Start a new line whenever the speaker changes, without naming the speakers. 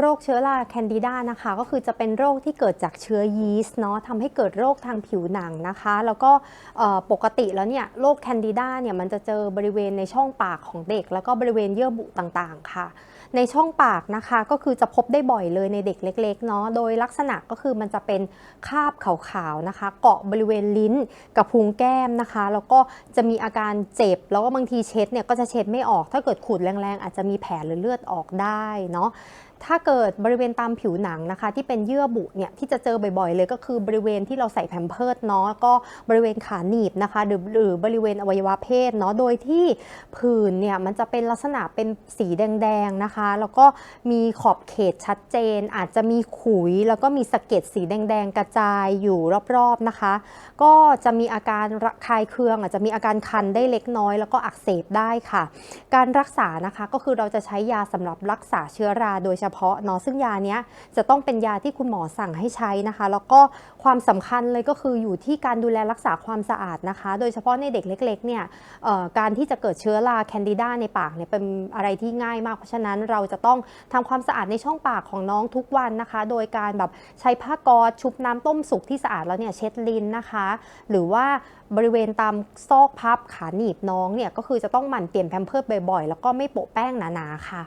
โรคเชื้อราแคนดิดานะคะก็คือจะเป็นโรคที่เกิดจากเชื้อยีสต์เนาะทำให้เกิดโรคทางผิวหนังนะคะ แล้วก็ปกติแล้วเนี่ยโรคแคนดิดาเนี่ยมันจะเจอบริเวณในช่องปากของเด็ก แล้วก็บริเวณเยื่อบุต่างๆค่ะ ในช่องปากนะคะก็คือจะพบได้บ่อยเลยในเด็กเล็กๆเนาะโดยลักษณะก็คือมันจะเป็นคราบขาวๆนะคะ เกาะบริเวณลิ้นกับพุงแก้มนะคะ แล้วก็จะมีอาการเจ็บ แล้วก็บางทีเช็ดเนี่ยก็จะเช็ดไม่ออกถ้าเกิดขูดแรงๆ อาจจะมีแผลหรือเลือดออกได้เนาะถ้าเกิดบริเวณตามผิวหนังนะคะ ที่เป็นเยื่อบุเนี่ยที่จะเจอบ่อยๆ เลยก็คือบริเวณที่เราใส่แผ่นเพิร์ดเนาะก็บริเวณขาหนีบนะคะหรือหรือบริเวณอวัยวะเพศเนาะโดยที่ผื่นเนี่ยมันจะเป็นลักษณะเป็นสีแดงๆนะคะ แล้วก็มีขอบเขตชัดเจน อาจจะมีขุย แล้วก็มีสะเก็ดสีแดงๆ กระจายอยู่รอบๆนะคะ ก็จะมีอาการระคายเคือง อาจจะมีอาการคันได้เล็กน้อย แล้วก็อักเสบได้ค่ะ การรักษานะคะก็คือเราจะใช้ยาสำหรับรักษาเชื้อราโดยเฉพาะเนาะซึ่งยาเนี้ยจะต้องเป็นยาที่คุณหมอสั่งให้ใช้นะคะ แล้วก็ความสำคัญเลยก็คืออยู่ที่การดูแลรักษาความสะอาดนะคะ โดยเฉพาะในเด็กเล็กๆเนี่ยการที่จะเกิดเชื้อราแคนดิดาในปากเนี่ยเป็นอะไรที่ง่ายมากเพราะฉะนั้นเราจะต้องทำความสะอาดในช่องปากของน้องทุกวันนะคะ โดยการแบบใช้ผ้าก๊อซชุบน้ำต้มสุกที่สะอาดแล้วเนี่ยเช็ดลิ้นนะคะ หรือว่าบริเวณตามซอกพับขาหนีบน้องเนี่ยก็คือจะต้องหมั่นเปลี่ยนแพมเพิร์ดบ่อยๆ แล้วก็ไม่โปะแป้งหนาๆค่ะ